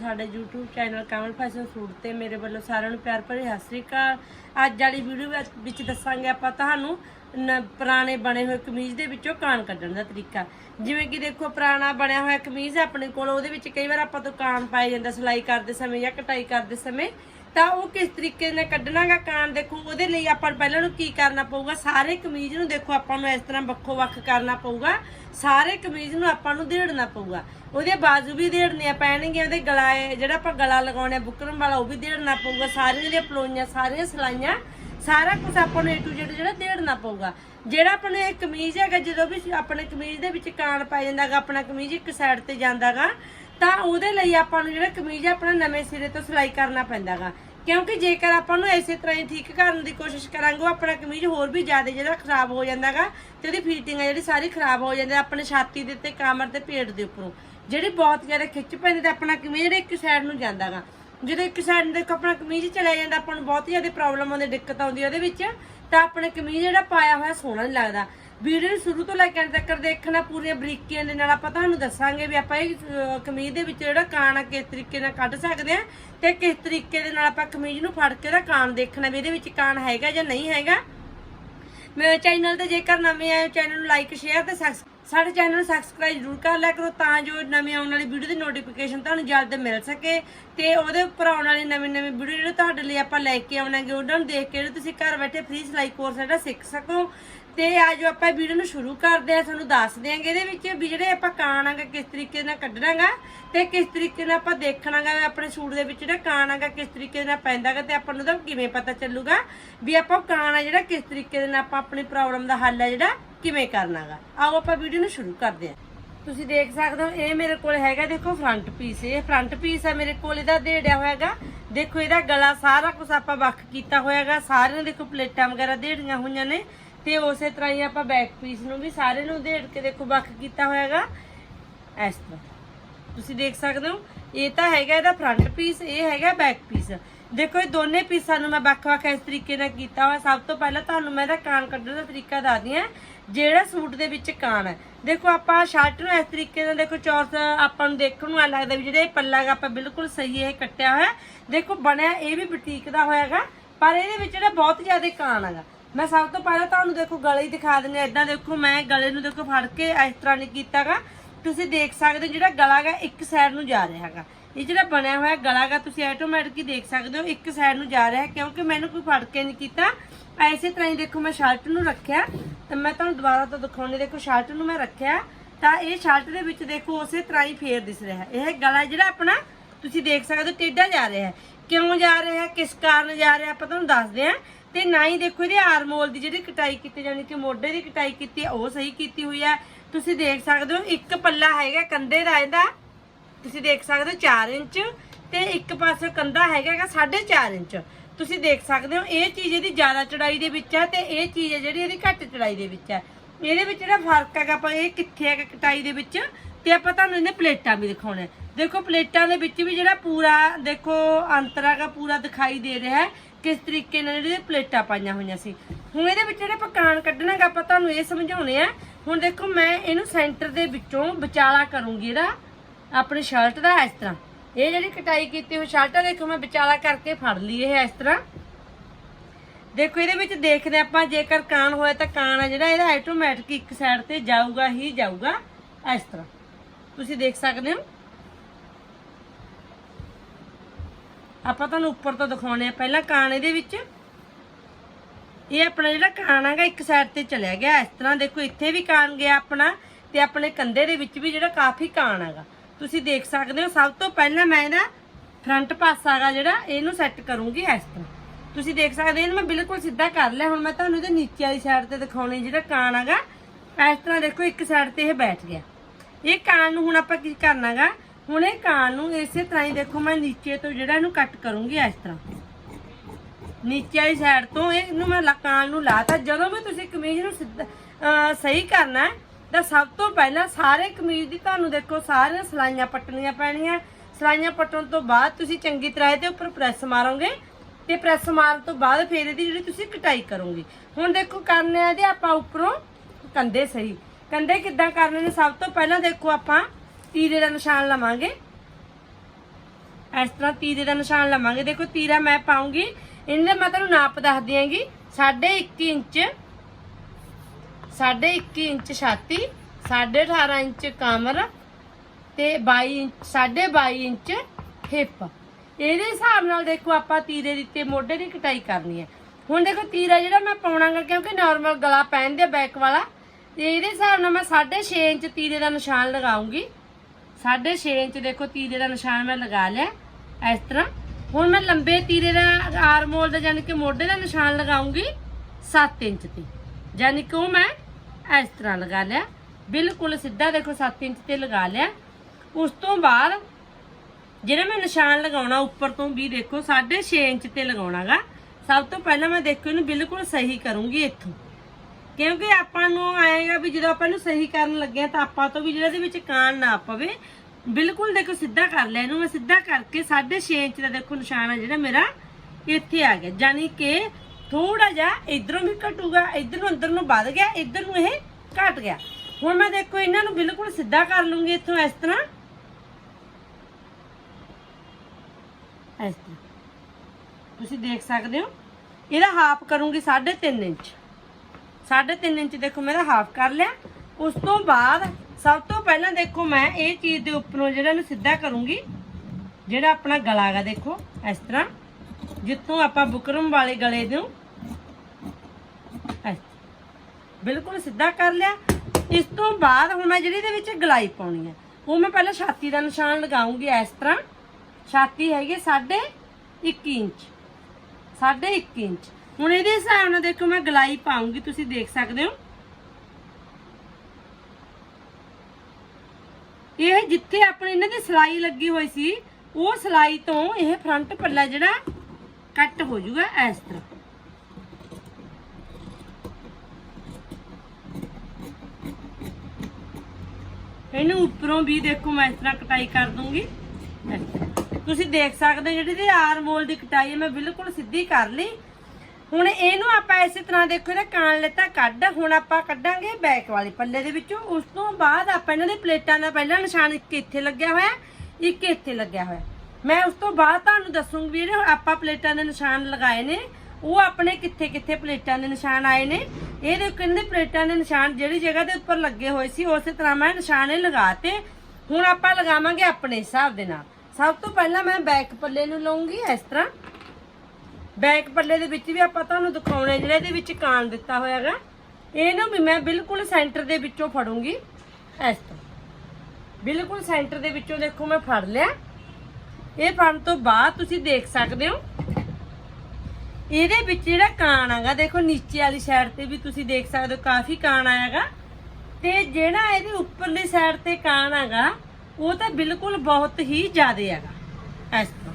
ਸਾਡੇ YouTube channel Kamal fashion suit ਤੇ ਮੇਰੇ ਵੱਲੋਂ ਸਾਰਿਆਂ ਨੂੰ ਪਿਆਰ ਭਰੀ ਸਤਿ ਸ੍ਰੀ ਅਕਾਲ। ਅੱਜ ਵਾਲੀ ਵੀਡੀਓ ਵਿੱਚ- ਦੱਸਾਂਗੇ ਆਪਾਂ ਤੁਹਾਨੂੰ ਨ- ਪੁਰਾਣੇ ਬਣੇ ਹੋਏ ਕਮੀਜ਼ ਦੇ ਵਿੱਚੋਂ ਕਾਣ ਕੱਢਣ ਦਾ ਤਰੀਕਾ। ਜਿਵੇਂ ਕਿ ਦੇਖੋ, ਪੁਰਾਣਾ ਬਣਿਆ ਹੋਇਆ ਕਮੀਜ਼ ਹੈ ਆਪਣੇ ਕੋਲ, ਉਹਦੇ ਵਿੱਚ ਕਈ ਵਾਰ ਆਪਾਂ ਤੋਂ ਕਾਣ ਪਾਇਆ ਜਾਂਦਾ, ਸਿਲਾਈ ਕਰਦੇ ਸਮੇਂ ਜਾਂ ਕਟਾਈ ਕਰਦੇ ਸਮੇਂ ਤਾਂ ਉਹ ਕਿਸ ਤਰੀਕੇ ਨਾਲ ਕੱਢਣਾਗਾ ਕਾਣ ਦੇਖੋ, ਉਹਦੇ ਲਈ ਆਪਾਂ ਨੂੰ ਪਹਿਲਾਂ ਨੂੰ ਕੀ ਕਰਨਾ ਪਊਗਾ? ਸਾਰੇ ਕਮੀਜ਼ ਨੂੰ ਦੇਖੋ, ਆਪਾਂ ਨੂੰ ਇਸ ਤਰ੍ਹਾਂ ਵੱਖੋ ਵੱਖ ਕਰਨਾ ਪਊਗਾ। ਸਾਰੇ ਕਮੀਜ਼ ਨੂੰ ਆਪਾਂ ਨੂੰ ਦੇੜਨਾ ਪਊਗਾ। ਉਹਦੇ ਬਾਜ਼ੂ ਵੀ ਦੇੜਨੀਆਂ ਪੈਣਗੇ ਉਹਦੇ ਗਲਾ ਜਿਹੜਾ ਆਪਾਂ ਗਲਾ ਲਗਾਉਣਾ ਬੁਕਰਮ ਵਾਲਾ, ਉਹ ਵੀ ਦੇੜਨਾ ਪਊਗਾ। ਸਾਰੀਆਂ ਦੀਆਂ ਪਲੋਈਆਂ, ਸਾਰੀਆਂ ਸਲਾਈਆਂ, ਸਾਰਾ ਕੁਝ ਆਪਾਂ ਨੂੰ A to Z ਜਿਹੜਾ ਦੇੜਨਾ ਪਊਗਾ। ਜਿਹੜਾ ਆਪਣੇ ਇਹ ਕਮੀਜ਼ ਹੈਗਾ, ਜਦੋਂ ਵੀ ਆਪਣੇ ਕਮੀਜ਼ ਦੇ ਵਿੱਚ ਕਾਣ ਪੈ ਜਾਂਦਾਗਾ, ਆਪਣਾ ਕਮੀਜ਼ ਇੱਕ ਸਾਈਡ ਤੇ ਜਾਂਦਾਗਾ ਤਾਂ ਉਹਦੇ ਲਈ ਆਪਾਂ ਨੂੰ ਜਿਹੜਾ ਕਮੀਜ਼ ਹੈ, ਆਪਣਾ ਨਵੇਂ ਸਿਰੇ ਤੋਂ ਸਿਲਾਈ ਕਰਨਾ ਪੈਂਦਾਗਾ। ਕਿਉਂਕਿ ਜੇਕਰ ਆਪਾਂ ਨੂੰ ਇਸੇ ਤਰ੍ਹਾਂ ਹੀ ਠੀਕ ਕਰਨ ਦੀ ਕੋਸ਼ਿਸ਼ ਕਰਾਂਗੇ, ਉਹ ਆਪਣਾ ਕਮੀਜ਼ ਹੋਰ ਵੀ ਜ਼ਿਆਦਾ ਜਿਹੜਾ ਖਰਾਬ ਹੋ ਜਾਂਦਾਗਾ, ਤੇ ਉਹਦੀ ਫਿਟਿੰਗ ਆ ਜਿਹੜੀ ਸਾਰੀ ਖਰਾਬ ਹੋ ਜਾਂਦੀ ਆਪਣੇ ਛਾਤੀ ਦੇ ਉੱਤੇ, ਕਮਰ ਤੇ ਪੇਟ ਦੇ ਉੱਪਰੋਂ। ਜਿਹੜੀ ਬਹੁਤ ਜ਼ਿਆਦਾ ਖਿੱਚ ਪੈਂਦੀ ਤੇ ਆਪਣਾ ਕਮੀਜ਼ ਜਿਹੜਾ ਇੱਕ ਸਾਈਡ ਨੂੰ ਜਾਂਦਾਗਾ। ਜਦੋਂ ਇੱਕ ਸਾਈਡ ਨੂੰ ਆਪਣਾ ਕਮੀਜ਼ ਚਲਾ ਜਾਂਦਾ, ਆਪਾਂ ਨੂੰ ਬਹੁਤ ਜ਼ਿਆਦਾ ਪ੍ਰੋਬਲਮ ਆਉਂਦੀ, ਦਿੱਕਤ ਆਉਂਦੀ ਉਹਦੇ ਵਿੱਚ, ਤਾਂ ਆਪਣੇ ਕਮੀਜ਼ ਜਿਹੜਾ ਪਾਇਆ ਹੋਇਆ ਸੋਹਣਾ ਨਹੀਂ ਲੱਗਦਾ। ਵੀਡੀਓ ਸ਼ੁਰੂ ਤੋਂ ਲੈ ਕੇ ਅੰਤ ਤੱਕ ਦੇਖਣਾ ਪੂਰੀਆਂ ਬਰੀਕੀਆਂ ਦੇ ਨਾਲ ਆਪਾਂ ਤੁਹਾਨੂੰ ਦੱਸਾਂਗੇ ਵੀ ਆਪਾਂ ਇਹ ਅਹ, ਕਮੀਜ਼ ਦੇ ਵਿੱਚ ਜਿਹੜਾ ਕਾਣ ਆ ਕਿਸ ਤਰੀਕੇ ਨਾਲ ਕੱਢ ਸਕਦੇ ਆ ਤੇ ਕਿਸ ਤਰੀਕੇ ਦੇ ਨਾਲ ਆਪਾਂ ਕਮੀਜ਼ ਨੂੰ ਫੜ ਕੇ ਉਹਦਾ ਕਾਣ ਦੇਖਣਾ ਵੀ ਇਹਦੇ ਵਿੱਚ ਕਾਣ ਹੈਗਾ ਜਾਂ ਨਹੀਂ ਹੈਗਾ। ਮੇਰੇ ਚੈਨਲ ਤੇ ਜੇਕਰ ਨਵੇਂ ਆਏ ਹੋ ਚੈਨਲ ਨੂੰ ਲਾਈਕ ਸ਼ੇਅਰ ਤੇ ਸਬਸ- ਸਾਡੇ ਚੈਨਲ ਨੂੰ ਸਬਸਕ੍ਰਾਈਬ ਜ਼ਰੂਰ ਕਰ ਲਿਆ ਕਰੋ ਤਾਂ ਜੋ ਨਵੀਂ ਆਉਣ ਵਾਲੀ ਵੀਡੀਓ ਦੀ ਨੋਟੀਫਿਕੇਸ਼ਨ ਤੁਹਾਨੂੰ ਜਲਦ ਮਿਲ ਸਕੇ ਤੇ ਉਹਦੇ ਉੱਪਰ ਆਉਣ ਵਾਲੀ ਨਵੀਂ ਨਵੀਂ ਵੀਡੀਓ ਜਿਹੜੇ ਤੁਹਾਡੇ ਲਈ ਆਪਾਂ ਲੈ ਕੇ ਆਉਣਾਂਗੇ ਉਹਨਾਂ ਨੂੰ ਦੇਖ ਕੇ ਜਿਹੜੇ ਤੁਸੀਂ ਘਰ ਬੈਠੇ ਫ੍ਰੀ ਸਿਲਾਈ ਕੋਰਸ ਜਿਹੜਾ ਸਿੱਖ ਸਕੋ। ਤੇ ਅੱਜ ਆਪਾਂ ਵੀਡੀਓ ਨੂੰ ਸ਼ੁਰੂ ਕਰਦੇ ਆ ਤੁਹਾਨੂੰ ਦੱਸ ਦਿਆਂਗੇ ਇਹਦੇ ਵਿੱਚ ਵੀ ਜਿਹੜੇ ਆਪਾਂ ਕਾਣ ਆਗਾ ਕਿਸ ਤਰੀਕੇ ਨਾਲ ਕੱਢਣਾਗਾ ਤੇ ਕਿਸ ਤਰੀਕੇ ਨਾਲ ਆਪਾਂ ਦੇਖਣਾਗਾ ਵੀ ਆਪਣੇ ਸੂਟ ਦੇ ਵਿੱਚ ਜਿਹੜਾ ਕਾਣ ਆਗਾ ਕਿਸ ਤਰੀਕੇ ਨਾਲ ਪੈਂਦਾਗਾ ਤੇ ਆਪਾਂ ਨੂੰ ਤਾਂ ਕਿਵੇਂ ਪਤਾ ਚੱਲੂਗਾ ਵੀ ਆਪਾਂ ਕਾਣ ਆ ਜਿਹੜਾ ਕਿਸ ਤਰੀਕੇ ਦੇ ਨਾਲ ਆਪਾਂ ਆਪਣੀ ਪ੍ਰੋਬਲਮ ਦਾ ਹੱਲ ਹੈ ਜਿਹੜਾ ਕਿਵੇਂ ਕਰਨਾਗਾ। ਆਓ ਆਪਾਂ ਵੀਡੀਓ ਨੂੰ ਸ਼ੁਰੂ ਕਰਦੇ ਹਾਂ। ਤੁਸੀਂ ਦੇਖ ਸਕਦੇ ਹੋ, ਇਹ ਮੇਰੇ ਕੋਲ ਹੈਗਾ, ਦੇਖੋ ਫਰੰਟ ਪੀਸ ਇਹ ਫਰੰਟ ਪੀਸ ਹੈ ਮੇਰੇ ਕੋਲ, ਇਹਦਾ ਦੇੜਿਆ ਹੋਇਆਗਾ। ਦੇਖੋ ਇਹਦਾ ਗਲਾ ਸਾਰਾ ਕੁਝ ਆਪਾਂ ਵੱਖ ਕੀਤਾ ਹੋਇਆਗਾ, ਸਾਰੀਆਂ ਦੇਖੋ ਪਲੇਟਾਂ ਵਗੈਰਾ ਦੇੜੀਆਂ ਹੋਈਆਂ ਨੇ। ਤੇ ਉਸੇ ਤਰ੍ਹਾਂ ਹੀ ਆਪਾਂ ਬੈਕ ਪੀਸ ਨੂੰ ਵੀ ਸਾਰੇ ਨੂੰ ਉਧੇੜ ਕੇ ਦੇਖੋ ਵੱਖ ਕੀਤਾ ਹੋਇਆਗਾ। ਇਸ ਤਰ੍ਹਾਂ। ਤੁਸੀਂ ਦੇਖ ਸਕਦੇ ਹੋ, ਇਹ ਤਾਂ ਹੈਗਾ ਇਹਦਾ ਫਰੰਟ ਪੀਸ ਇਹ ਹੈਗਾ ਬੈਕ ਪੀਸ ਦੇਖੋ ਇਹ ਦੋਨੇ ਪੀਸਾਂ ਨੂੰ ਮੈਂ ਵੱਖ-ਵੱਖ ਇਸ ਤਰੀਕੇ ਨਾਲ ਕੀਤਾ ਹੋਇਆ। ਸਭ ਤੋਂ ਪਹਿਲਾਂ ਤੁਹਾਨੂੰ ਮੈਂ ਇਹਦਾ ਕਾਨ ਕੱਢਣ ਦਾ ਤਰੀਕਾ ਦੱਸਦੀ ਹਾਂ, ਜਿਹੜਾ ਸੂਟ ਦੇ ਵਿੱਚ ਕਾਨ ਹੈ। ਦੇਖੋ ਆਪਾਂ ਸ਼ਰਟ ਨੂੰ ਇਸ ਤਰੀਕੇ ਨਾਲ ਦੇਖੋ ਚੌਰਸ ਆਪਾਂ ਨੂੰ ਦੇਖਣ ਨੂੰ ਐਂ ਲੱਗਦਾ ਵੀ ਜਿਹੜਾ ਇਹ ਪੱਲਾ ਗਾ ਆਪਾਂ ਬਿਲਕੁਲ ਸਹੀ ਇਹ ਕੱਟਿਆ ਹੋਇਆ। ਦੇਖੋ ਬਣਿਆ ਇਹ ਵੀ ਬੁਟੀਕ ਦਾ ਹੋਇਆਗਾ, ਪਰ ਇਹਦੇ ਵਿੱਚ ਜਿਹੜਾ ਬਹੁਤ ਜ਼ਿਆਦਾ ਕਾਨ ਹੈਗਾ ਮੈਂ ਸਭ ਤੋਂ ਪਹਿਲਾਂ ਤੁਹਾਨੂੰ ਦੇਖੋ ਗਲੇ ਹੀ ਦਿਖਾ ਦਿੰਦੇ ਇਦਾਂ ਦੇਖੋ ਮੈਂ ਗਲੇ ਨੂੰ ਦੇਖੋ ਫੜ ਕੇ ਇਸ ਤਰ੍ਹਾਂ ਨਹੀਂ ਕੀਤਾਗਾ। ਤੁਸੀਂ ਦੇਖ ਸਕਦੇ ਹੋ ਜਿਹੜਾ ਗਲਾ ਗਾ ਇੱਕ ਸਾਈਡ ਨੂੰ ਜਾ ਰਿਹਾ ਹੈਗਾ। ਇਹ ਜਿਹੜਾ ਬਣਿਆ ਹੋਇਆ ਗਲਾ ਗਾ, ਤੁਸੀਂ ਆਟੋਮੈਟਿਕ ਹੀ ਦੇਖ ਸਕਦੇ ਹੋ ਇੱਕ ਸਾਈਡ ਨੂੰ ਜਾ ਰਿਹਾ ਕਿਉਂਕਿ ਮੈਨੂੰ ਕੋਈ ਫੜ ਕੇ ਨਹੀਂ ਕੀਤਾ। ਐਸੇ ਤਰ੍ਹਾਂ ਹੀ ਦੇਖੋ ਮੈਂ ਸ਼ਰਟ ਨੂੰ ਰੱਖਿਆ। ਤੇ ਮੈਂ ਤੁਹਾਨੂੰ ਦੁਬਾਰਾ ਤੋਂ ਦਿਖਾਉਣੀ ਦੇਖੋ ਸ਼ਰਟ ਨੂੰ ਮੈਂ ਰੱਖਿਆ। ਤਾਂ ਇਹ ਸ਼ਰਟ ਦੇ ਵਿੱਚ ਦੇਖੋ ਉਸੇ ਤਰ੍ਹਾਂ ਹੀ ਫੇਰ ਦਿਸ ਰਿਹਾ ਇਹ ਗਲਾ ਜਿਹੜਾ ਆਪਣਾ, ਤੁਸੀਂ ਦੇਖ ਸਕਦੇ ਹੋ ਟੇਢਾ ਜਾ ਰਿਹਾ ਕਿਉਂ ਜਾ ਰਿਹਾ ਕਿਸ ਕਾਰਨ ਜਾ ਰਿਹਾ ਆਪਾਂ ਤੁਹਾਨੂੰ ਦੱਸਦੇ ਹਾਂ। ਤੇ ਨਾ ਹੀ ਦੇਖੋ ਇਹਦੇ ਆਰਮੋਲ ਦੀ ਜਿਹੜੀ ਕਟਾਈ ਕੀਤੀ ਜਾਣੀ ਕਿ ਮੋਢੇ ਦੀ ਕਟਾਈ ਕੀਤੀ ਉਹ ਸਹੀ ਕੀਤੀ ਹੋਈ ਹੈ ਤੁਸੀਂ ਦੇਖ ਸਕਦੇ ਹੋ, ਇੱਕ ਪੱਲਾ ਹੈਗਾ ਕੰਧੇ ਦਾ ਇਹਦਾ। ਤੁਸੀਂ ਦੇਖ ਸਕਦੇ ਹੋ 4 ਇੰਚ ਤੇ ਇੱਕ ਪਾਸੇ ਕੰਧਾ ਹੈਗਾ ਹੈਗਾ 4.5 ਇੰਚ। ਤੁਸੀਂ ਦੇਖ ਸਕਦੇ ਹੋ, ਇਹ ਚੀਜ਼ ਇਹਦੀ ਜ਼ਿਆਦਾ ਚੜਾਈ ਦੇ ਵਿੱਚ ਹੈ ਤੇ ਇਹ ਚੀਜ਼ ਹੈ ਜਿਹੜੀ ਇਹਦੀ ਘੱਟ ਚੜਾਈ ਦੇ ਵਿੱਚ ਹੈ ਇਹਦੇ ਵਿੱਚ ਜਿਹੜਾ ਫ਼ਰਕ ਹੈਗਾ ਆਪਾਂ, ਇਹ ਕਿੱਥੇ ਹੈਗਾ ਕਟਾਈ ਦੇ ਵਿੱਚ? ਤੇ ਆਪਾਂ ਤੁਹਾਨੂੰ ਇਹਨੇ ਪਲੇਟਾਂ ਵੀ ਦਿਖਾਉਣੇ। ਦੇਖੋ ਪਲੇਟਾਂ ਦੇ ਵਿੱਚ ਵੀ ਜਿਹੜਾ ਪੂਰਾ, ਦੇਖੋ ਅੰਤਰ ਹੈਗਾ, ਪੂਰਾ ਦਿਖਾਈ ਦੇ ਰਿਹਾ। ਹੈ ਕਿਸ ਤਰੀਕੇ ਨਾਲ ਜਿਹੜੇ ਪਲੇਟਾਂ ਪਾਈਆਂ ਹੋਈਆਂ ਸੀ। ਹੁਣ ਇਹਦੇ ਵਿੱਚ ਜਿਹੜਾ ਪਕਾਨ ਕੱਢਣਾਗਾ, ਆਪਾਂ ਤੁਹਾਨੂੰ ਇਹ ਸਮਝਾਉਣੇ ਆ। ਹੁਣ ਦੇਖੋ, ਮੈਂ ਇਹਨੂੰ ਸੈਂਟਰ ਦੇ ਵਿੱਚੋਂ ਵਿਚਾਲਾ ਕਰੂੰਗੀ ਇਹਦਾ, ਆਪਣੀ ਸ਼ਰਟ ਦਾ ਇਸ ਤਰ੍ਹਾਂ। ਇਹ ਜਿਹੜੀ ਕਟਾਈ ਕੀਤੀ ਹੋਈ ਸ਼ਰਟ ਆ, ਦੇਖੋ, ਮੈਂ ਵਿਚਾਲਾ ਕਰਕੇ ਫੜ ਲਈ ਇਹ ਇਸ ਤਰ੍ਹਾਂ। ਦੇਖੋ, ਇਹਦੇ ਵਿੱਚ ਦੇਖਦੇ ਆਪਾਂ, ਜੇਕਰ ਕਾਨ ਹੋਇਆ ਤਾਂ ਕਾਨ ਆ ਜਿਹੜਾ, ਇਹਦਾ ਆਟੋਮੈਟਿਕ ਇੱਕ ਸਾਈਡ ਤੇ ਜਾਊਗਾ, ਹੀ ਜਾਊਗਾ ਇਸ ਤਰ੍ਹਾਂ। ਤੁਸੀਂ ਦੇਖ ਸਕਦੇ ਹੋ? ਆਪਾਂ ਤੁਹਾਨੂੰ ਉੱਪਰ ਤੋਂ ਦਿਖਾਉਣੇ ਆ। ਪਹਿਲਾਂ ਕਾਨ ਇਹਦੇ ਵਿੱਚ। ਇਹ ਆਪਣਾ ਜਿਹੜਾ ਕਾਣ ਹੈਗਾ, ਇੱਕ ਸਾਈਡ ਤੇ ਚਲਿਆ ਗਿਆ। ਇਸ ਤਰ੍ਹਾਂ ਦੇਖੋ, ਇੱਥੇ ਵੀ ਕਾਨ ਗਿਆ ਆਪਣਾ ਤੇ ਆਪਣੇ ਕੰਧੇ ਦੇ ਵਿੱਚ ਵੀ ਜਿਹੜਾ ਕਾਫੀ ਕਾਨ ਹੈਗਾ। ਤੁਸੀਂ ਦੇਖ ਸਕਦੇ ਹੋ, ਸਭ ਤੋਂ ਪਹਿਲਾਂ ਮੈਂ ਇਹਦਾ ਫਰੰਟ ਪਾਸਾ ਹੈਗਾ ਜਿਹੜਾ, ਇਹਨੂੰ ਸੈੱਟ ਕਰੂੰਗੀ ਇਸ ਤਰ੍ਹਾਂ। ਤੁਸੀਂ ਦੇਖ ਸਕਦੇ ਹੋ, ਇਹਨੂੰ ਮੈਂ ਬਿਲਕੁਲ ਸਿੱਧਾ ਕਰ ਲਿਆ। ਹੁਣ ਮੈਂ ਤੁਹਾਨੂੰ ਇਹਦੇ ਨੀਚੇ ਵਾਲੀ ਸਾਈਡ ਤੇ ਦਿਖਾਉਣੀ ਜਿਹੜਾ ਕਾਨ ਹੈਗਾ। ਇਸ ਤਰ੍ਹਾਂ ਦੇਖੋ, ਇੱਕ ਸਾਈਡ ਤੇ ਇਹ ਬੈਠ ਗਿਆ। ਇਹ ਕਾਨ ਨੂੰ ਹੁਣ ਆਪਾਂ ਕੀ ਕਰਨਾਗਾ ਹੁਣ ਇਹ ਕਾਨ ਨੂੰ ਇਸੇ ਤਰ੍ਹਾਂ ਹੀ ਦੇਖੋ, ਮੈਂ ਨੀਚੇ ਤੋਂ ਜਿਹੜਾ ਇਹਨੂੰ ਕੱਟ ਕਰੂੰਗੀ ਇਸ ਤਰ੍ਹਾਂ। ਨੀਚੇ ਵਾਲੀ ਸਾਈਡ ਤੋਂ ਇਹਨੂੰ ਮੈਂ ਲਕਾਨ ਨੂੰ ਲਾਤਾ। ਜਦੋਂ ਵੀ ਤੁਸੀਂ ਕਮੀਜ਼ ਨੂੰ ਸਿੱਧਾ ਸਹੀ ਕਰਨਾ ਤਾਂ ਸਭ ਤੋਂ ਪਹਿਲਾਂ ਸਾਰੇ ਕਮੀਜ਼ ਦੀ ਤੁਹਾਨੂੰ ਦੇਖੋ, ਸਾਰੀਆਂ ਸਲਾਈਆਂ ਪੱਟਣੀਆਂ ਪੈਣੀਆਂ। ਸਲਾਈਆਂ ਪੱਟਣ ਤੋਂ ਬਾਅਦ ਤੁਸੀਂ ਚੰਗੀ ਤਰ੍ਹਾਂ ਇਹਦੇ ਉੱਪਰ ਪ੍ਰੈਸ ਮਾਰੋਗੇ ਤੇ ਪ੍ਰੈਸ ਮਾਰਨ ਤੋਂ ਬਾਅਦ ਫਿਰ ਇਹਦੀ ਜਿਹੜੀ ਤੁਸੀਂ ਕਟਾਈ ਕਰੋਗੇ। ਹੁਣ ਦੇਖੋ, ਕਰਨੇ ਆ ਇਹਦੇ ਆਪਾਂ ਉੱਪਰੋਂ ਕੰਦੇ ਸਹੀ। ਕੰਦੇ ਕਿੱਦਾਂ ਕਰਨੇ ਨੇ? ਸਭ ਤੋਂ ਪਹਿਲਾਂ ਦੇਖੋ ਆਪਾਂ ਤੀਰੇ ਦਾ ਨਿਸ਼ਾਨ ਲਵਾਂਗੇ। ਇਸ ਤਰ੍ਹਾਂ ਤੀਰੇ ਦਾ ਨਿਸ਼ਾਨ ਲਵਾਂਗੇ। ਦੇਖੋ, ਤੀਰਾ ਮੈਂ ਪਾਉਂਗੀ। ਇਹਨੇ ਮੈਂ ਤੁਹਾਨੂੰ ਨਾਪ ਦੱਸ ਦਿਆਂਗੀ। 1.5 ਇੰਚ 1.5 ਇੰਚ ਛਾਤੀ 18.5 ਇੰਚ ਕਮਰ ਤੇ 22 ਇੰਚ 22 ਇੰਚ ਹਿੱਪ। ਇਹਦੇ ਹਿਸਾਬ ਨਾਲ ਦੇਖੋ, ਆਪਾਂ ਤੀਰੇ ਦੀ ਤੇ ਮੋਢੇ ਦੀ ਕਟਾਈ ਕਰਨੀ ਹੈ। ਹੁਣ ਦੇਖੋ, ਤੀਰਾ ਜਿਹੜਾ ਮੈਂ ਪਾਉਣਾਗਾ ਕਿਉਂਕਿ ਨਾਰਮਲ ਗਲਾ ਪਹਿਨਦੇ ਬੈਕ ਵਾਲਾ, ਤੇ ਇਹਦੇ ਹਿਸਾਬ ਨਾਲ ਮੈਂ 6.5 ਇੰਚ ਤੀਰੇ ਦਾ ਨਿਸ਼ਾਨ ਲਗਾਉਂਗੀ। 6.5 ਇੰਚ ਦੇਖੋ ਤੀਰੇ ਦਾ ਨਿਸ਼ਾਨ ਮੈਂ ਲਗਾ ਲਿਆ ਇਸ ਤਰ੍ਹਾਂ। ਹੁਣ ਮੈਂ ਲੰਬੇ ਤੀਰੇ ਦਾ ਆਰਮੋਲ ਦਾ ਯਾਨੀ ਕਿ ਮੋਢੇ ਦਾ ਨਿਸ਼ਾਨ ਲਗਾਉਂਗੀ 7 ਇੰਚ ਤੇ। ਯਾਨੀ ਕਿ ਉਹ ਮੈਂ ਇਸ ਤਰ੍ਹਾਂ ਲਗਾ ਲਿਆ। ਬਿਲਕੁਲ ਸਿੱਧਾ ਦੇਖੋ 7 ਇੰਚ ਤੇ ਲਗਾ ਲਿਆ। ਉਸ ਤੋਂ ਬਾਅਦ ਜਿਹੜਾ ਮੈਂ ਨਿਸ਼ਾਨ ਲਗਾਉਣਾ ਉੱਪਰ ਤੋਂ ਵੀ ਦੇਖੋ 6.5 ਇੰਚ ਤੇ ਲਗਾਉਣਾਗਾ। ਸਭ ਤੋਂ ਪਹਿਲਾਂ ਮੈਂ ਦੇਖੋ ਇਹਨੂੰ ਬਿਲਕੁਲ ਸਹੀ ਕਰੂੰਗੀ ਇੱਥੋਂ। ਕਿਉਂਕਿ ਆਪਾਂ ਨੂੰ ਆਏਗਾ ਵੀ ਜਦੋਂ ਆਪਾਂ ਇਹਨੂੰ ਸਹੀ ਕਰਨ ਲੱਗੇ ਹਾਂ ਤਾਂ ਆਪਾਂ ਤੋਂ ਵੀ ਜਿਹੜਾ ਇਹਦੇ ਵਿੱਚ ਕਾਣ ਨਾ ਪਵੇ। ਬਿਲਕੁਲ ਦੇਖੋ ਸਿੱਧਾ ਕਰ ਲਿਆ ਇਹਨੂੰ, ਮੈਂ ਸਿੱਧਾ ਕਰਕੇ 6.5 ਇੰਚ ਦਾ ਦੇਖੋ ਨਿਸ਼ਾਨ ਆ ਜਿਹੜਾ ਮੇਰਾ ਇੱਥੇ ਆ ਗਿਆ। ਯਾਨੀ ਕਿ ਥੋੜਾ ਜਿਹਾ ਇਧਰੋਂ ਵੀ ਘਟੂਗਾ, ਇਧਰ ਨੂੰ ਅੰਦਰ ਨੂੰ ਵੱਧ ਗਿਆ, ਇਧਰ ਨੂੰ ਇਹ ਘਟ ਗਿਆ। ਹੁਣ ਮੈਂ ਦੇਖੋ ਇਹਨਾਂ ਨੂੰ ਬਿਲਕੁਲ ਸਿੱਧਾ ਕਰ ਲੂੰਗੀ ਇੱਥੋਂ ਇਸ ਤਰ੍ਹਾਂ। ਇਸ ਤਰ੍ਹਾਂ। ਤੁਸੀਂ ਦੇਖ ਸਕਦੇ ਹੋ। ਇਹਦਾ ਹਾਫ ਕਰੂੰਗੀ 3.5 ਇੰਚ। 3.5 ਇੰਚ ਦੇਖੋ ਮੈਂ ਇਹਦਾ ਹਾਫ ਕਰ ਲਿਆ। ਉਸ ਤੋਂ ਬਾਅਦ ਸਭ ਤੋਂ ਪਹਿਲਾਂ ਦੇਖੋ ਮੈਂ ਇਹ ਚੀਜ਼ ਦੇ ਉੱਪਰੋਂ ਜਿਹੜਾ ਨੂੰ ਸਿੱਧਾ ਕਰੂੰਗੀ, ਜਿਹੜਾ ਆਪਣਾ ਗਲਾ ਹੈਗਾ ਦੇਖੋ, ਇਸ ਤਰ੍ਹਾਂ। ਜਿੱਥੋਂ ਆਪਾਂ ਬੁਕਰਮ ਵਾਲੇ ਗਲੇ ਦੇ ਬਿਲਕੁਲ ਸਿੱਧਾ ਕਰ ਲਿਆ। ਇਸ ਤੋਂ ਬਾਅਦ ਹੁਣ ਮੈਂ ਜਿਹੜੀ ਇਹਦੇ ਵਿੱਚ ਗਲਾਈ ਪਾਉਣੀ ਹੈ, ਉਹ ਮੈਂ ਪਹਿਲਾਂ ਛਾਤੀ ਦਾ ਨਿਸ਼ਾਨ ਲਗਾਉਂਗੀ ਇਸ ਤਰ੍ਹਾਂ। ਛਾਤੀ ਹੈਗੀ 1.5 ਇੰਚ। 1.5 ਇੰਚ। ਹੁਣ ਇਹਦੇ ਹਿਸਾਬ ਨਾਲ ਦੇਖੋ ਮੈਂ ਗਲਾਈ ਪਾਉਂਗੀ, ਤੁਸੀਂ ਦੇਖ ਸਕਦੇ ਹੋ। ਇਹ ਜਿੱਥੇ ਆਪਣੇ ਇਹਨਾਂ ਦੀ ਸਲਾਈ ਲੱਗੀ ਹੋਈ ਸੀ, ਉਹ ਸਲਾਈ ਤੋਂ ਇਹ ਫਰੰਟ ਪੱਲਾ ਜਿਹੜਾ ਕੱਟ ਹੋ ਜਾਊਗਾ ਇਸ ਤਰ੍ਹਾਂ। ਇਹਨੂੰ ਉੱਪਰੋਂ ਵੀ ਦੇਖੋ ਮੈਂ ਇਸ ਤਰ੍ਹਾਂ ਕਟਾਈ ਕਰ ਦੂੰਗੀ। ਤੁਸੀਂ ਦੇਖ ਸਕਦੇ ਹੋ ਜਿਹੜੀ ਦੀ ਆਰ ਦੀ ਕਟਾਈ ਹੈ, ਮੈਂ ਬਿਲਕੁਲ ਸਿੱਧੀ ਕਰ ਲਈ। ਹੁਣ ਇਹਨੂੰ ਆਪਾਂ ਇਸੇ ਤਰ੍ਹਾਂ ਦੇਖੋ, ਇਹਦਾ ਕਾਨ ਲੈਤਾ ਕੱਢ, ਹੁਣ ਆਪਾਂ ਕੱਢਾਂਗੇ ਬੈਕ ਵਾਲੇ ਪੱਲੇ ਦੇ ਵਿੱਚੋਂ। ਉਸ ਤੋਂ ਬਾਅਦ ਆਪਾਂ ਇਹਨਾਂ ਦੇ ਪਲੇਟਾਂ ਦਾ ਪਹਿਲਾ ਨਿਸ਼ਾਨ ਇੱਕ ਇੱਥੇ ਲੱਗਿਆ ਹੋਇਆ, ਇੱਕ ਇੱਥੇ ਲੱਗਿਆ ਹੋਇਆ। ਮੈਂ ਉਸ ਤੋਂ ਬਾਅਦ ਤੁਹਾਨੂੰ ਦੱਸੂਗੀ ਵੀ ਜਿਹੜੇ ਆਪਾਂ ਪਲੇਟਾਂ ਦੇ ਨਿਸ਼ਾਨ ਲਗਾਏ ਨੇ, ਉਹ ਆਪਣੇ ਕਿੱਥੇ ਕਿੱਥੇ ਪਲੇਟਾਂ ਦੇ ਨਿਸ਼ਾਨ ਆਏ ਨੇ। ਇਹ ਦੇਖੋ, ਇਹਨਾਂ ਦੇ ਪਲੇਟਾਂ ਦੇ ਨਿਸ਼ਾਨ ਜਿਹੜੀ ਜਗ੍ਹਾ ਦੇ ਉੱਪਰ ਲੱਗੇ ਹੋਏ ਸੀ, ਉਸੇ ਤਰ੍ਹਾਂ ਮੈਂ ਨਿਸ਼ਾਨੇ ਲਗਾਤੇ ਹੁਣ ਆਪਾਂ ਲਗਾਵਾਂਗੇ ਆਪਣੇ ਹਿਸਾਬ ਦੇ ਨਾਲ। ਸਭ ਤੋਂ ਪਹਿਲਾਂ ਮੈਂ ਬੈਕ ਪੱਲੇ ਨੂੰ ਲਵਾਂਗੀ ਇਸ ਤਰ੍ਹਾਂ। ਬੈਕ ਪੱਲੇ ਦੇ ਵਿੱਚ ਵੀ ਆਪਾਂ ਤੁਹਾਨੂੰ ਦਿਖਾਉਣੇ ਜਿਹੜਾ ਇਹਦੇ ਵਿੱਚ ਕਾਣ ਦਿੱਤਾ ਹੋਇਆ ਹੈਗਾ। ਇਹਨੂੰ ਵੀ ਮੈਂ ਬਿਲਕੁਲ ਸੈਂਟਰ ਦੇ ਵਿੱਚੋਂ ਫੜੂੰਗੀ ਇਸ ਤੋਂ। ਬਿਲਕੁਲ ਸੈਂਟਰ ਦੇ ਵਿੱਚੋਂ ਦੇਖੋ ਮੈਂ ਫੜ ਲਿਆ। ਇਹ ਫੜਨ ਤੋਂ ਬਾਅਦ ਤੁਸੀਂ ਦੇਖ ਸਕਦੇ ਹੋ। ਇਹਦੇ ਵਿੱਚ ਜਿਹੜਾ ਕਾਣ ਹੈਗਾ, ਦੇਖੋ ਨੀਚੇ ਵਾਲੀ ਸਾਈਡ ਤੇ ਵੀ ਤੁਸੀਂ ਦੇਖ ਸਕਦੇ ਹੋ, ਕਾਫੀ ਕਾਣ ਆਇਆਗਾ ਤੇ ਜਿਹੜਾ ਇਹਦੇ ਉੱਪਰਲੀ ਸਾਈਡ ਤੇ ਕਾਣ ਹੈਗਾ, ਉਹ ਤਾਂ ਬਿਲਕੁਲ ਬਹੁਤ ਹੀ ਜ਼ਿਆਦਾ ਹੈਗਾ। ਇਸ ਤਰ੍ਹਾਂ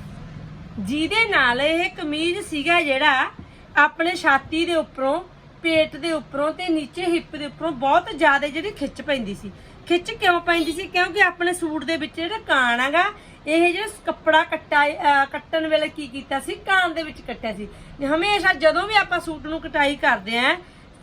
ਜਿਹਦੇ ਨਾਲ ਇਹ ਕਮੀਜ਼ ਸੀਗਾ ਜਿਹੜਾ ਆਪਣੇ ਛਾਤੀ ਦੇ ਉੱਪਰੋਂ, ਪੇਟ ਦੇ ਉੱਪਰੋਂ ਤੇ ਨੀਚੇ ਹਿੱਪ ਦੇ ਉੱਪਰੋਂ ਬਹੁਤ ਜ਼ਿਆਦਾ ਜਿਹੜੀ ਖਿੱਚ ਪੈਂਦੀ ਸੀ। ਖਿੱਚ ਕਿਉਂ ਪੈਂਦੀ ਸੀ? ਕਿਉਂਕਿ ਆਪਣੇ ਸੂਟ ਦੇ ਵਿੱਚ ਜਿਹੜਾ ਕਾਣ ਹੈਗਾ, ਇਹ ਜਿਹੜਾ ਕੱਪੜਾ ਕੱਟਾ ਕੱਟਣ ਵੇਲੇ ਕੀ ਕੀਤਾ ਸੀ? ਕਾਣ ਦੇ ਵਿੱਚ ਕੱਟਿਆ ਸੀ। ਹਮੇਸ਼ਾ ਜਦੋਂ ਵੀ ਆਪਾਂ ਸੂਟ ਨੂੰ ਕਟਾਈ ਕਰਦੇ ਆਂ,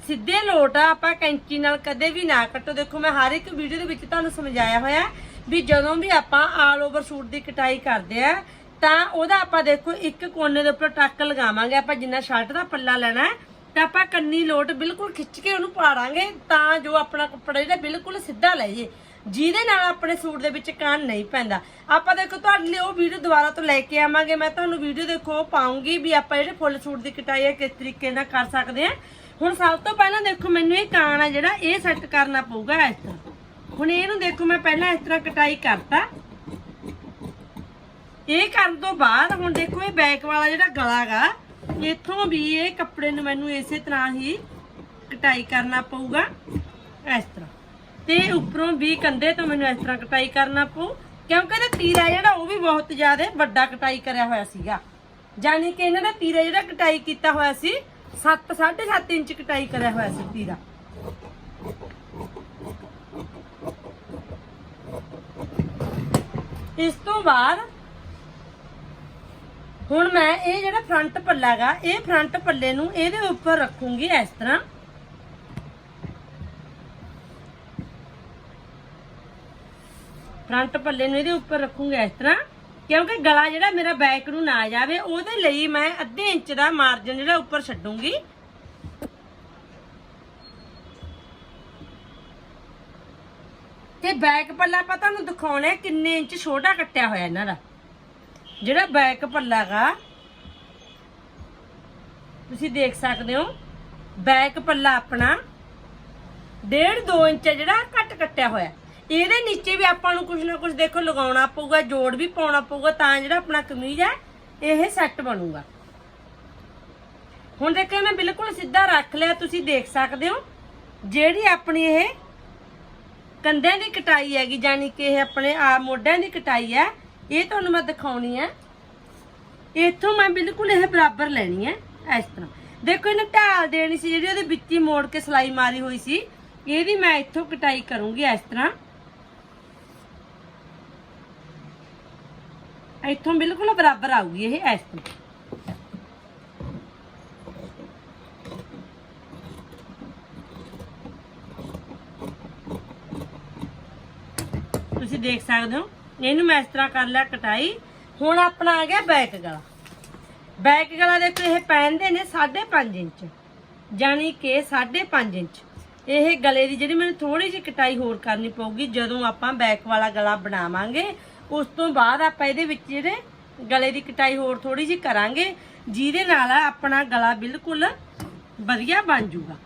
ਸਿੱਧੇ ਲੋਟ ਆ, ਆਪਾਂ ਕੈਂਚੀ ਨਾਲ ਕਦੇ ਵੀ ਨਾ ਕੱਟੋ। ਦੇਖੋ, ਮੈਂ ਹਰ ਇੱਕ ਵੀਡੀਓ ਦੇ ਵਿੱਚ ਤੁਹਾਨੂੰ ਸਮਝਾਇਆ ਹੋਇਆ ਵੀ ਜਦੋਂ ਵੀ ਆਪਾਂ ਆਲ ਓਵਰ ਸੂਟ ਦੀ ਕਟਾਈ ਕਰਦੇ ਆ ਤਾਂ ਉਹਦਾ ਆਪਾਂ ਦੇਖੋ ਇੱਕ ਕੋਨੇ ਦੇ ਉੱਪਰ ਟੱਕ ਲਗਾਵਾਂਗੇ, ਆਪਾਂ ਜਿੰਨਾ ਸ਼ਰਟ ਦਾ ਪੱਲਾ ਲੈਣਾ ਹੈ, ਤਾਂ ਆਪਾਂ ਕੰਨੀ ਲੋਟ ਬਿਲਕੁਲ ਖਿੱਚ ਕੇ ਉਹਨੂੰ ਪਾੜਾਂਗੇ, ਤਾਂ ਜੋ ਆਪਣਾ ਕੱਪੜਾ ਜਿਹੜਾ ਬਿਲਕੁਲ ਸਿੱਧਾ ਲੈ ਜੇ। ਜਿਹਦੇ ਨਾਲ ਆਪਣੇ ਸੂਟ ਦੇ ਵਿੱਚ ਕਾਨ ਨਹੀਂ ਪੈਂਦਾ। ਆਪਾਂ ਦੇਖੋ ਤੁਹਾਡੇ ਲਈ ਉਹ ਵੀਡੀਓ ਦੁਬਾਰਾ ਤੋਂ ਲੈ ਕੇ ਆਵਾਂਗੇ, ਮੈਂ ਤੁਹਾਨੂੰ ਵੀਡੀਓ ਦੇਖੋ, ਉਹ ਪਾਉਂਗੀ ਵੀ ਆਪਾਂ ਜਿਹੜੇ ਫੁੱਲ ਸੂਟ ਦੀ ਕਟਾਈ ਹੈ, ਕਿਸ ਤਰੀਕੇ ਨਾਲ ਕਰ ਸਕਦੇ ਆ ਹੁਣ ਸਭ ਤੋਂ ਪਹਿਲਾਂ ਦੇਖੋ, ਮੈਨੂੰ ਇਹ ਕਾਨ ਆ ਜਿਹੜਾ, ਇਹ ਸੈੱਟ ਕਰਨਾ ਪਊਗਾ ਇਸ ਤਰ੍ਹਾਂ। ਹੁਣ ਇਹਨੂੰ ਦੇਖੋ, ਮੈਂ ਪਹਿਲਾਂ ਇਸ ਤਰ੍ਹਾਂ ਕਟਾਈ ਕਰਤਾ। ਇਹ ਕਰਨ ਤੋਂ ਬਾਅਦ ਹੁਣ ਦੇਖੋ ਇਹ ਬੈਕ ਵਾਲਾ ਜਿਹੜਾ ਗਲਾ ਗਾ, ਇੱਥੋਂ ਵੀ ਇਹ ਕੱਪੜੇ ਨੂੰ ਮੈਨੂੰ ਇਸੇ ਤਰ੍ਹਾਂ ਹੀ ਕਟਾਈ ਕਰਨਾ ਪਊਗਾ, ਇਸ ਤਰ੍ਹਾਂ। ਤੇ ਉੱਪਰੋਂ ਵੀ ਕੰਧੇ ਤੋਂ ਮੈਨੂੰ ਇਸ ਤਰ੍ਹਾਂ ਕਟਾਈ ਕਰਨਾ ਪਊ ਕਿਉਂਕਿ ਇਹਦਾ ਤੀਰਾ ਜਿਹੜਾ ਉਹ ਵੀ ਬਹੁਤ ਜ਼ਿਆਦਾ ਵੱਡਾ ਕਟਾਈ ਕਰਿਆ ਹੋਇਆ ਸੀਗਾ। ਜਾਨੀ ਕਿ ਇਹਨਾਂ ਦਾ ਤੀਰਾ ਜਿਹੜਾ ਕਟਾਈ ਕੀਤਾ ਹੋਇਆ ਸੀ 7 7.5 ਇੰਚ ਕਟਾਈ ਕਰਿਆ ਹੋਇਆ ਸੀ ਤੀਰਾ। ਇਸ ਤੋਂ ਬਾਅਦ ਹੁਣ ਮੈਂ ਇਹ ਜਿਹੜਾ ਫਰੰਟ ਪੱਲਾ ਹੈਗਾ ਇਹ ਫਰੰਟ ਪੱਲੇ ਨੂੰ ਇਹਦੇ ਉੱਪਰ ਰੱਖੂੰਗੀ ਇਸ ਤਰ੍ਹਾਂ। ਫਰੰਟ ਪੱਲੇ ਨੂੰ ਇਹਦੇ ਉੱਪਰ ਰੱਖੂੰਗੀ ਇਸ ਤਰ੍ਹਾਂ, ਕਿਉਂਕਿ ਗਲਾ ਜਿਹੜਾ ਮੇਰਾ ਬੈਕ ਨੂੰ ਨਾ ਜਾਵੇ, ਉਹਦੇ ਲਈ ਮੈਂ ਅੱਧੇ ਇੰਚ ਦਾ ਮਾਰਜਨ ਜਿਹੜਾ ਉੱਪਰ ਛੱਡੂੰਗੀ। ਤੇ ਬੈਕ ਪੱਲਾ ਆਪਾਂ ਤੁਹਾਨੂੰ ਦਿਖਾਉਣਾ ਕਿੰਨੇ ਇੰਚ ਛੋਟਾ ਕੱਟਿਆ ਹੋਇਆ ਇਹਨਾਂ ਦਾ। ਜਿਹੜਾ ਬੈਕ ਪੱਲਾ ਗਾ, ਤੁਸੀਂ ਦੇਖ ਸਕਦੇ ਹੋ ਬੈਕ ਪੱਲਾ ਆਪਣਾ ਡੇਢ 2 ਇੰਚ ਜਿਹੜਾ, ਘੱਟ ਕੱਟਿਆ ਹੋਇਆ। ਇਹਦੇ ਨੀਚੇ ਵੀ ਆਪਾਂ ਨੂੰ ਕੁਝ ਨਾ ਕੁਝ ਦੇਖੋ, ਲਗਾਉਣਾ ਪਊਗਾ, ਜੋੜ ਵੀ ਪਾਉਣਾ ਪਊਗਾ, ਤਾਂ ਜਿਹੜਾ ਆਪਣਾ ਕਮੀਜ਼ ਹੈ ਇਹ ਸੈੱਟ ਬਣੂਗਾ। ਹੁਣ ਦੇਖੋ ਮੈਂ ਬਿਲਕੁਲ ਸਿੱਧਾ ਰੱਖ ਲਿਆ, ਤੁਸੀਂ ਦੇਖ ਸਕਦੇ ਹੋ, ਜਿਹੜੀ ਆਪਣੀ ਇਹ ਕੰਧਿਆਂ ਦੀ ਕਟਾਈ ਹੈਗੀ ਯਾਨੀ ਕਿ ਇਹ ਆਪਣੇ ਆ ਮੋਢਿਆਂ ਦੀ ਕਟਾਈ ਹੈ ਇਹ ਤੁਹਾਨੂੰ ਮੈਂ ਦਿਖਾਉਣੀ ਹੈ। ਇੱਥੋਂ ਮੈਂ ਬਿਲਕੁਲ ਇਹ ਬਰਾਬਰ ਲੈਣੀ ਹੈ, ਇਸ ਤਰ੍ਹਾਂ। ਦੇਖੋ, ਇਹਨੂੰ ਢਾਲ ਦੇਣੀ ਸੀ, ਜਿਹੜੀ ਉਹਦੇ ਵਿੱਚ ਮੋੜ ਕੇ ਸਲਾਈ ਮਾਰੀ ਹੋਈ ਸੀ। ਇਹਦੀ ਮੈਂ ਇੱਥੋਂ ਕਟਾਈ ਕਰੂੰਗੀ, ਇਸ ਤਰ੍ਹਾਂ। ਇੱਥੋਂ ਬਿਲਕੁਲ ਬਰਾਬਰ ਆਊਗੀ ਇਹ, ਇਸ ਤਰ੍ਹਾਂ। ਤੁਸੀਂ ਦੇਖ ਸਕਦੇ ਹੋ ਇਹਨੂੰ ਮੈਂ ਇਸ ਤਰ੍ਹਾਂ ਕਰ ਲਿਆ ਕਟਾਈ। ਹੁਣ ਆਪਣਾ ਆ ਗਿਆ ਬੈਕ ਗਲਾ। ਬੈਕ ਗਲਾ ਦੇਖੋ ਇਹ ਪਹਿਨਦੇ ਨੇ 5.5 ਇੰਚ। ਜਾਨੀ ਕਿ 5.5 ਇੰਚ। ਇਹ ਗਲੇ ਦੀ ਜਿਹੜੀ ਮੈਨੂੰ ਥੋੜੀ ਜਿਹੀ ਕਟਾਈ ਹੋਰ ਕਰਨੀ ਪਊਗੀ, ਜਦੋਂ ਆਪਾਂ ਬੈਕ ਵਾਲਾ ਗਲਾ ਬਣਾਵਾਂਗੇ, ਉਸ ਤੋਂ ਬਾਅਦ ਆਪਾਂ ਇਹਦੇ ਵਿੱਚ ਜਿਹੜੇ ਗਲੇ ਦੀ ਕਟਾਈ ਹੋਰ ਥੋੜੀ ਜਿਹੀ ਕਰਾਂਗੇ, ਜਿਹਦੇ ਨਾਲ ਆਪਣਾ ਗਲਾ ਬਿਲਕੁਲ ਵਧੀਆ ਬਣ ਜਾਊਗਾ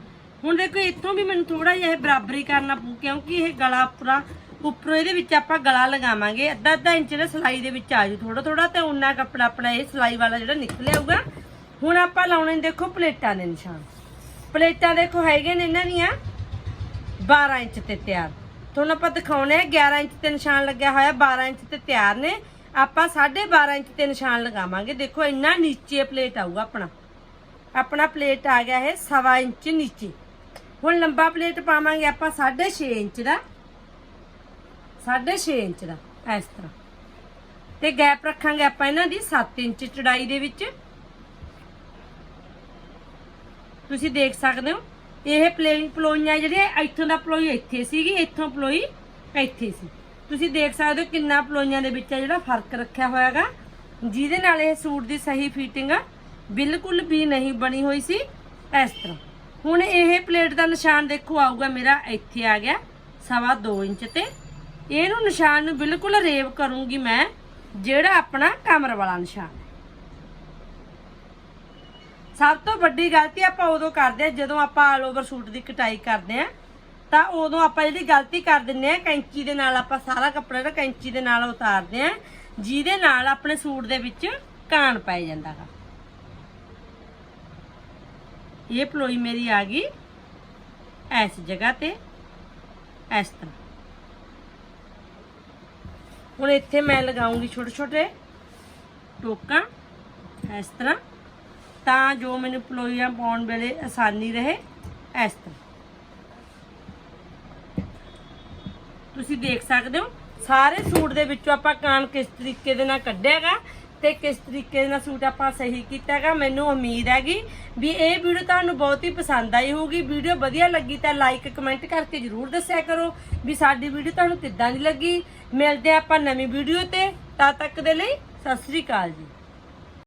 ਹੁਣ ਦੇਖੋ, ਇੱਥੋਂ ਵੀ ਮੈਨੂੰ ਥੋੜਾ ਜਿਹਾ ਇਹ ਬਰਾਬਰੀ ਕਰਨਾ ਪਊ, ਕਿਉਂਕਿ ਇਹ ਗਲਾ ਪੂਰਾ ਉੱਪਰੋਂ ਇਹਦੇ ਵਿੱਚ ਆਪਾਂ ਗਲਾ ਲਗਾਵਾਂਗੇ। ਅੱਧਾ ਅੱਧਾ ਇੰਚ ਦਾ ਸਿਲਾਈ ਦੇ ਵਿੱਚ ਆ ਜੂ ਥੋੜਾ ਥੋੜਾ ਤੇ ਉਨਾ ਕੱਪੜਾ ਆਪਣਾ ਇਹ ਸਿਲਾਈ ਵਾਲਾ ਜਿਹੜਾ ਨਿਕਲ ਆਊਗਾ। ਹੁਣ ਆਪਾਂ ਲਾਉਣੇ ਦੇਖੋ ਪਲੇਟਾਂ ਦੇ ਨਿਸ਼ਾਨ। ਪਲੇਟਾਂ ਦੇਖੋ ਹੈਗੇ ਨੇ ਇਹਨਾਂ ਦੀਆਂ। 12 ਇੰਚ ਤੇ ਤਿਆਰ। ਤੁਹਾਨੂੰ ਆਪਾਂ ਦਿਖਾਉਣੇ ਆ 11 ਇੰਚ ਤੇ ਨਿਸ਼ਾਨ ਲੱਗਿਆ ਹੋਇਆ 12 ਇੰਚ ਤੇ ਤਿਆਰ ਨੇ। ਆਪਾਂ 12.5 ਇੰਚ ਤੇ ਨਿਸ਼ਾਨ ਲਗਾਵਾਂਗੇ। ਦੇਖੋ ਇੰਨਾ ਨੀਚੇ ਪਲੇਟ ਆਊਗਾ ਆਪਣਾ। ਆਪਣਾ ਪਲੇਟ ਆ ਗਿਆ ਹੈ 1.5 ਇੰਚ ਨੀਚੇ। ਹੁਣ ਲੰਬਾ ਪਲੇਟ ਪਾਵਾਂਗੇ ਆਪਾਂ 6.5 ਇੰਚ ਦਾ। 6.5 ਇੰਚ ਦਾ, ਇਸ ਤਰ੍ਹਾਂ। ਤੇ ਗੈਪ ਰੱਖਾਂਗੇ ਆਪਾਂ ਇਹਨਾਂ ਦੀ 7 ਇੰਚ ਚੜਾਈ ਦੇ ਵਿੱਚ। ਤੁਸੀਂ ਦੇਖ ਸਕਦੇ ਹੋ, ਇਹ ਪਲੇ ਪਲੋਈਆਂ ਜਿਹੜੀਆਂ ਇੱਥੋਂ ਦਾ ਪਲੋਈ ਇੱਥੇ ਸੀਗੀ, ਇੱਥੋਂ ਪਲੋਈ ਇੱਥੇ ਸੀ। ਤੁਸੀਂ ਦੇਖ ਸਕਦੇ ਹੋ ਕਿੰਨਾ ਪਲੋਈਆਂ ਦੇ ਵਿੱਚ ਜਿਹੜਾ ਫ਼ਰਕ ਰੱਖਿਆ ਹੋਇਆਗਾ। ਜਿਹਦੇ ਨਾਲ ਇਹ ਸੂਟ ਦੀ ਸਹੀ ਫਿਟਿੰਗ ਬਿਲਕੁਲ ਵੀ ਨਹੀਂ ਬਣੀ ਹੋਈ ਸੀ, ਇਸ ਤਰ੍ਹਾਂ। ਹੁਣ ਇਹ ਪਲੇਟ ਦਾ ਨਿਸ਼ਾਨ ਦੇਖੋ, ਆਊਗਾ ਮੇਰਾ ਇੱਥੇ ਆ ਗਿਆ, ਸਵਾ 2 ਇੰਚ ਤੇ। ਇਹਨੂੰ ਨਿਸ਼ਾਨ ਨੂੰ ਬਿਲਕੁਲ ਰੇਵ ਕਰੂੰਗੀ ਮੈਂ, ਜਿਹੜਾ ਆਪਣਾ ਕਮਰ ਵਾਲਾ ਨਿਸ਼ਾਨ ਸਭ ਤੋਂ ਵੱਡੀ ਗਲਤੀ ਆਪਾਂ ਉਦੋਂ ਕਰਦੇ ਆ ਜਦੋਂ ਆਪਾਂ ਆਲ ਓਵਰ ਸੂਟ ਦੀ ਕਟਾਈ ਕਰਦੇ ਆ ਤਾਂ ਉਦੋਂ ਆਪਾਂ ਜਿਹੜੀ ਗਲਤੀ ਕਰ ਦਿੰਨੇ ਆ ਕੈਂਚੀ ਦੇ ਨਾਲ ਆਪਾਂ ਸਾਰਾ ਕੱਪੜਾ ਜਿਹੜਾ ਕੈਂਚੀ ਦੇ ਨਾਲ ਉਤਾਰਦੇ ਆ ਜਿਹਦੇ ਨਾਲ ਆਪਣੇ ਸੂਟ ਦੇ ਵਿੱਚ ਕਾਣ ਪੈ ਜਾਂਦਾ ਗਾ। ਇਹ ਪਲੋਈ ਮੇਰੀ ਆ ਗਈ ਇਸ ਜਗ੍ਹਾ ਤੇ, ਇਸ ਤਰ੍ਹਾਂ। ਹੁਣ ਇੱਥੇ ਮੈਂ ਲਗਾਉਂਗੀ ਛੋਟੇ ਛੋਟੇ ਟੋਕਾਂ ਇਸ ਤਰ੍ਹਾਂ, ਤਾਂ ਜੋ ਮੈਨੂੰ ਪਲੋਈਆਂ ਪਾਉਣ ਵੇਲੇ ਆਸਾਨੀ ਰਹੇ ਇਸ ਤਰ੍ਹਾਂ। ਤੁਸੀਂ ਦੇਖ ਸਕਦੇ ਹੋ, ਸਾਰੇ ਸੂਟ ਦੇ ਵਿੱਚੋਂ ਆਪਾਂ ਕਾਨ ਕਿਸ ਤਰੀਕੇ ਦੇ ਨਾਲ ਕੱਢਿਆਗਾ ਤੇ ਕਿਸ ਤਰੀਕੇ ਨਾਲ ਸੂਟ ਆਪਾਂ ਸਹੀ ਕੀਤਾਗਾ ਮੈਨੂੰ ਉਮੀਦ ਹੈਗੀ ਵੀ ਇਹ ਵੀਡੀਓ ਤੁਹਾਨੂੰ ਬਹੁਤ ਹੀ ਪਸੰਦ ਆਈ ਹੋਊਗੀ। ਵੀਡੀਓ ਵਧੀਆ ਲੱਗੀ ਤਾਂ ਲਾਈਕ ਕਮੈਂਟ ਕਰਕੇ ਜਰੂਰ ਦੱਸਿਆ ਕਰੋ ਵੀ ਸਾਡੀ ਵੀਡੀਓ ਤੁਹਾਨੂੰ ਕਿੱਦਾਂ ਦੀ ਲੱਗੀ। ਮਿਲਦੇ ਆਪਾਂ ਨਵੀਂ ਵੀਡੀਓ ਤੇ, ਤਦ ਤੱਕ ਦੇ ਲਈ ਸਤਿ ਸ੍ਰੀ ਅਕਾਲ ਜੀ।